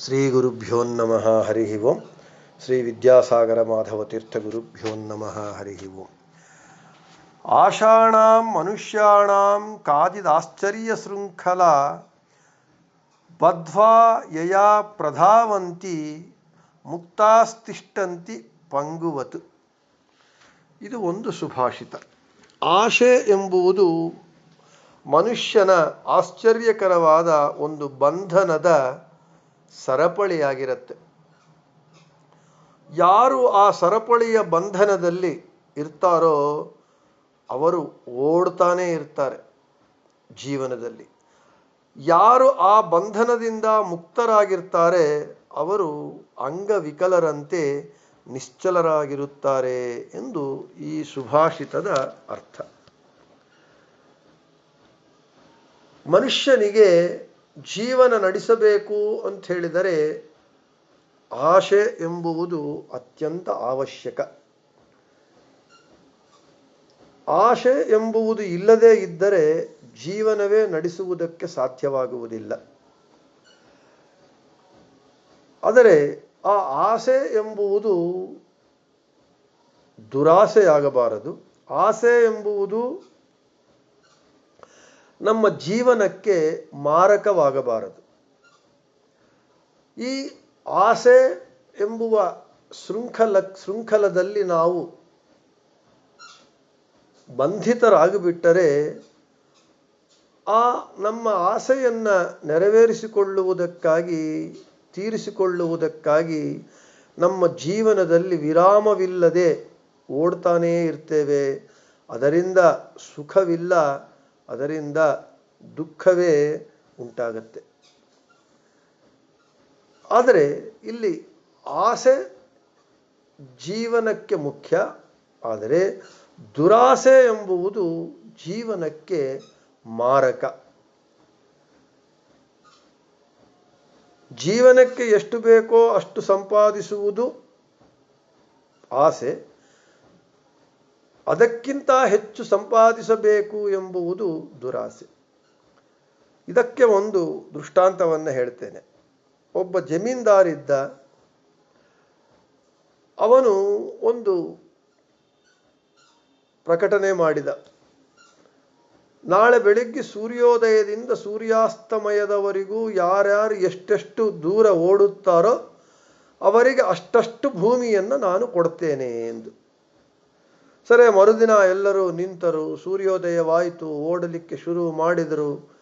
ಶ್ರೀ ಗುರುಭ್ಯೋ ನಮಃ ಹರಿ ಓಂ. ಶ್ರೀ ವಿದ್ಯಾಸಾಗರ ಮಾಧವ ತೀರ್ಥ ಗುರುಭ್ಯೋ ನಮಃ ಹರಿ ಓಂ. ಆಷಾಣಾಂ ಮನುಷ್ಯಾಣಾಂ, ಕಾದಿದಾಶ್ಚರ್ಯ ಶೃಂಖಲ ಬದ್ವಾ ಯಯಾ ಪ್ರಧಾವಂತಿ ಮುಕ್ತಾಸ್ತಿಷ್ಟಂತಿ ಪಂಗುವತು. ಇದು ಒಂದು ಸುಭಾಷಿತ. ಆಶೆ ಎಂಬುವುದು ಮನುಷ್ಯನ ಆಶ್ಚರ್ಯಕರವಾದ ಒಂದು ಬಂಧನದ ಸರಪಳಿಯಾಗಿರುತ್ತೆ. ಯಾರು ಆ ಸರಪಳಿಯ ಬಂಧನದಲ್ಲಿ ಇರ್ತಾರೋ ಅವರು ಓಡ್ತಾನೆ ಇರ್ತಾರೆ ಜೀವನದಲ್ಲಿ. ಯಾರು ಆ ಬಂಧನದಿಂದ ಮುಕ್ತರಾಗಿರ್ತಾರೆ ಅವರು ಅಂಗವಿಕಲರಂತೆ ನಿಶ್ಚಲರಾಗಿರುತ್ತಾರೆ ಎಂದು ಈ ಸುಭಾಷಿತದ ಅರ್ಥ. ಮನುಷ್ಯನಿಗೆ ಜೀವನ ನಡೆಸಬೇಕು ಅಂತ ಹೇಳಿದರೆ ಆಶೆ ಎಂಬುವುದು ಅತ್ಯಂತ ಅವಶ್ಯಕ. ಆಶೆ ಎಂಬುವುದು ಇಲ್ಲದೇ ಇದ್ದರೆ ಜೀವನವೇ ನಡೆಸುವುದಕ್ಕೆ ಸಾಧ್ಯವಾಗುವುದಿಲ್ಲ. ಆದರೆ ಆ ಆಸೆ ಎಂಬುವುದು ದುರಾಸೆಯಾಗಬಾರದು. ಆಸೆ ಎಂಬುವುದು ನಮ್ಮ ಜೀವನಕ್ಕೆ ಮಾರಕವಾಗಬಾರದು. ಈ ಆಸೆ ಎಂಬುವ ಶೃಂಖಲ, ಶೃಂಖಲದಲ್ಲಿ ನಾವು ಬಂಧಿತರಾಗಿಬಿಟ್ಟರೆ ಆ ನಮ್ಮ ಆಸೆಯನ್ನು ನೆರವೇರಿಸಿಕೊಳ್ಳುವುದಕ್ಕಾಗಿ, ತೀರಿಸಿಕೊಳ್ಳುವುದಕ್ಕಾಗಿ ನಮ್ಮ ಜೀವನದಲ್ಲಿ ವಿರಾಮವಿಲ್ಲದೆ ಓಡ್ತಾನೇ ಇರ್ತೇವೆ. ಅದರಿಂದ ಸುಖವಿಲ್ಲ. ಅದರಿಂದ ದುಃಖವೇ ಉಂಟಾಗತ್ತೆ. ಆದರೆ ಇಲ್ಲಿ ಆಸೆ ಜೀವನಕ್ಕೆ ಮುಖ್ಯ, ಆದರೆ ದುರಾಸೆ ಎಂಬುವುದು ಜೀವನಕ್ಕೆ ಮಾರಕ. ಜೀವನಕ್ಕೆ ಎಷ್ಟು ಬೇಕೋ ಅಷ್ಟು ಸಂಪಾದಿಸುವುದು ಆಸೆ ಅದಕ್ಕಿಂತ ಹೆಚ್ಚು ಸಂಪಾದಿಸಬೇಕು ಎಂಬುವುದು ದುರಾಸೆ. ಇದಕ್ಕೆ ಒಂದು ದೃಷ್ಟಾಂತವನ್ನು ಹೇಳ್ತೇನೆ. ಒಬ್ಬ ಜಮೀನ್ದಾರಿದ್ದ ಅವನು ಒಂದು ಪ್ರಕಟಣೆ ಮಾಡಿದ. ನಾಳೆ ಬೆಳಿಗ್ಗೆ ಸೂರ್ಯೋದಯದಿಂದ ಸೂರ್ಯಾಸ್ತಮಯದವರೆಗೂ ಯಾರ್ಯಾರು ಎಷ್ಟೆಷ್ಟು ದೂರ ಓಡುತ್ತಾರೋ ಅವರಿಗೆ ಅಷ್ಟಷ್ಟು ಭೂಮಿಯನ್ನು ನಾನು ಕೊಡ್ತೇನೆ ಎಂದು. ಸರಿ, ಮರುದಿನ ಎಲ್ಲರೂ ನಿಂತರು, ಸೂರ್ಯೋದಯವಾಯಿತು, ಓಡಲಿಕ್ಕೆ ಶುರು ಮಾಡಿದರು.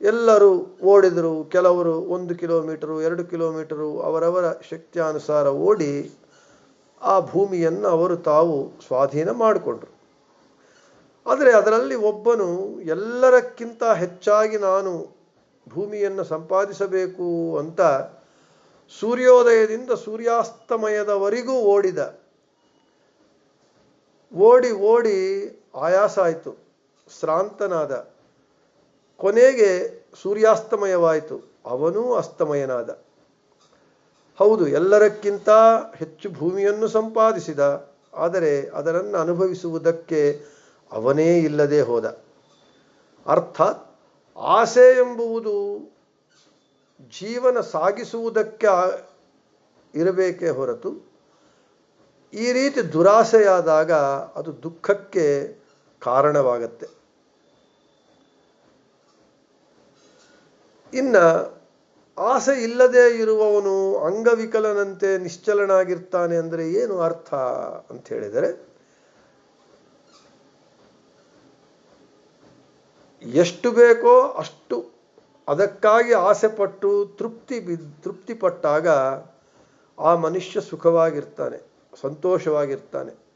ಎಲ್ಲರೂ ಓಡಿದರು. ಕೆಲವರು ಒಂದು ಕಿಲೋಮೀಟರು, ಎರಡು ಕಿಲೋಮೀಟರು, ಅವರವರ ಶಕ್ತಿಯಾನುಸಾರ ಓಡಿ ಆ ಭೂಮಿಯನ್ನು ಅವರು ತಾವು ಸ್ವಾಧೀನ ಮಾಡಿಕೊಂಡ್ರು. ಆದರೆ ಅದರಲ್ಲಿ ಒಬ್ಬನು, ಎಲ್ಲರಕ್ಕಿಂತ ಹೆಚ್ಚಾಗಿ ನಾನು ಭೂಮಿಯನ್ನು ಸಂಪಾದಿಸಬೇಕು ಅಂತ ಸೂರ್ಯೋದಯದಿಂದ ಸೂರ್ಯಾಸ್ತಮಯದವರೆಗೂ ಓಡಿದ. ಓಡಿ ಓಡಿ ಆಯಾಸ ಆಯಿತು ಶ್ರಾಂತನಾದ. ಕೊನೆಗೆ ಸೂರ್ಯಾಸ್ತಮಯವಾಯಿತು. ಅವನೂ ಅಸ್ತಮಯನಾದ. ಹೌದು, ಎಲ್ಲರಕ್ಕಿಂತ ಹೆಚ್ಚು ಭೂಮಿಯನ್ನು ಸಂಪಾದಿಸಿದ. ಆದರೆ ಅದರನ್ನು ಅನುಭವಿಸುವುದಕ್ಕೆ ಅವನೇ ಇಲ್ಲದೆ ಹೋದ. ಅರ್ಥಾತ್ ಆಸೆ ಎಂಬುವುದು ಜೀವನ ಸಾಗಿಸುವುದಕ್ಕೆ ಇರಬೇಕೇ ಹೊರತು ಈ ರೀತಿ ದುರಾಸೆಯಾದಾಗ ಅದು ದುಃಖಕ್ಕೆ ಕಾರಣವಾಗತ್ತೆ. ಇನ್ನ ಆಸೆ ಇಲ್ಲದೆ ಇರುವವನು ಅಂಗವಿಕಲನಂತೆ ನಿಶ್ಚಲನಾಗಿರ್ತಾನೆ ಅಂದರೆ ಏನು ಅರ್ಥ ಅಂತ ಹೇಳಿದರೆ, ಎಷ್ಟು ಬೇಕೋ ಅಷ್ಟು ಅದಕ್ಕಾಗಿ ಆಸೆ ಪಟ್ಟು ತೃಪ್ತಿ ಬಿದ್ದು ತೃಪ್ತಿಪಟ್ಟಾಗ ಆ ಮನುಷ್ಯ ಸುಖವಾಗಿರ್ತಾನೆ. ಸಂತೋಷವಾಗಿರ್ತಾನೆ.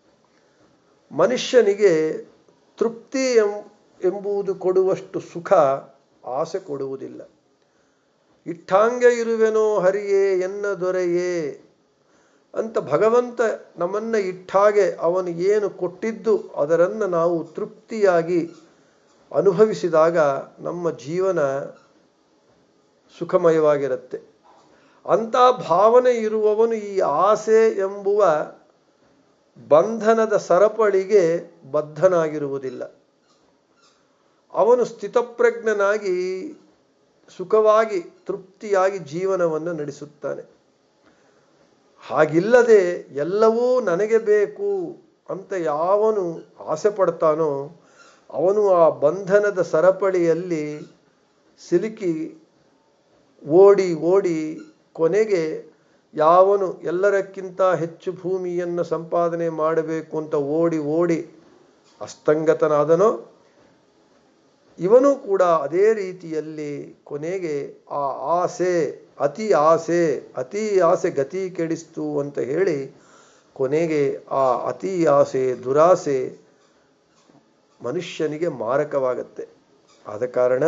ಮನುಷ್ಯನಿಗೆ ತೃಪ್ತಿ ಎಂಬುದು ಕೊಡುವಷ್ಟು ಸುಖ ಆಸೆ ಕೊಡುವುದಿಲ್ಲ. ಇಟ್ಟಾಂಗೆ ಇರುವೆನೋ ಹರಿಯೇ ಎನ್ನ ದೊರೆಯೇ ಅಂತ ಭಗವಂತ ನಮ್ಮನ್ನ ಇಟ್ಟಾಗೆ ಅವನು ಏನು ಕೊಟ್ಟಿದ್ದು ಅದರನ್ನು ನಾವು ತೃಪ್ತಿಯಾಗಿ ಅನುಭವಿಸಿದಾಗ ನಮ್ಮ ಜೀವನ ಸುಖಮಯವಾಗಿರುತ್ತೆ. ಅಂಥ ಭಾವನೆ ಇರುವವನು ಈ ಆಸೆ ಎಂಬುವ ಬಂಧನದ ಸರಪಳಿಗೆ ಬದ್ಧನಾಗಿರುವುದಿಲ್ಲ. ಅವನು ಸ್ಥಿತಪ್ರಜ್ಞನಾಗಿ ಸುಖವಾಗಿ, ತೃಪ್ತಿಯಾಗಿ ಜೀವನವನ್ನು ನಡೆಸುತ್ತಾನೆ. ಹಾಗಿಲ್ಲದೆ ಎಲ್ಲವೂ ನನಗೆ ಬೇಕು ಅಂತ ಯಾವನು ಆಸೆ ಪಡ್ತಾನೋ, ಅವನು ಆ ಬಂಧನದ ಸರಪಳಿಯಲ್ಲಿ ಸಿಲುಕಿ ಓಡಿ ಓಡಿ ಕೊನೆಗೆ ಯಾವನು ಎಲ್ಲರಕ್ಕಿಂತ ಹೆಚ್ಚು ಭೂಮಿಯನ್ನು ಸಂಪಾದನೆ ಮಾಡಬೇಕು ಅಂತ ಓಡಿ ಓಡಿ ಅಸ್ತಂಗತನಾದನೋ, ಇವನು ಕೂಡ ಅದೇ ರೀತಿಯಲ್ಲಿ ಕೊನೆಗೆ ಆ ಆಸೆ, ಅತಿ ಆಸೆ ಅತಿ ಆಸೆ ಗತಿ ಕೆಡಿಸ್ತು ಅಂತ ಹೇಳಿ ಕೊನೆಗೆ ಆ ಅತಿ ಆಸೆ, ದುರಾಸೆ ಮನುಷ್ಯನಿಗೆ ಮಾರಕವಾಗತ್ತೆ. ಆದ ಕಾರಣ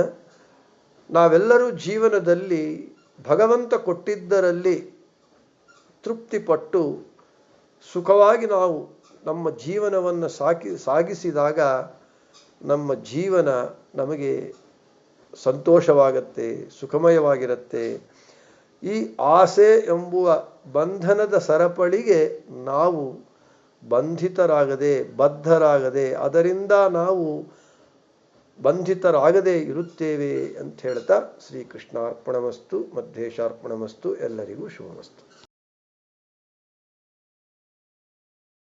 ನಾವೆಲ್ಲರೂ ಜೀವನದಲ್ಲಿ ಭಗವಂತ ಕೊಟ್ಟಿದ್ದರಲ್ಲಿ ತೃಪ್ತಿಪಟ್ಟು ಸುಖವಾಗಿ ನಾವು ನಮ್ಮ ಜೀವನವನ್ನು ಸಾಕಿ, ಸಾಗಿಸಿದಾಗ ನಮ್ಮ ಜೀವನ ನಮಗೆ ಸಂತೋಷವಾಗತ್ತೆ, ಸುಖಮಯವಾಗಿರುತ್ತೆ. ಈ ಆಸೆ ಎಂಬುವ ಬಂಧನದ ಸರಪಳಿಗೆ ನಾವು ಬಂಧಿತರಾಗದೆ, ಬದ್ಧರಾಗದೆ, ಅದರಿಂದ ನಾವು ಬಂಧಿತರಾಗದೇ ಇರುತ್ತೇವೆ ಅಂತ ಹೇಳ್ತಾ ಶ್ರೀಕೃಷ್ಣಾರ್ಪಣಮಸ್ತು ಮಧ್ವೇಶಾರ್ಪಣಮಸ್ತು ಎಲ್ಲರಿಗೂ ಶುಭಮಸ್ತು.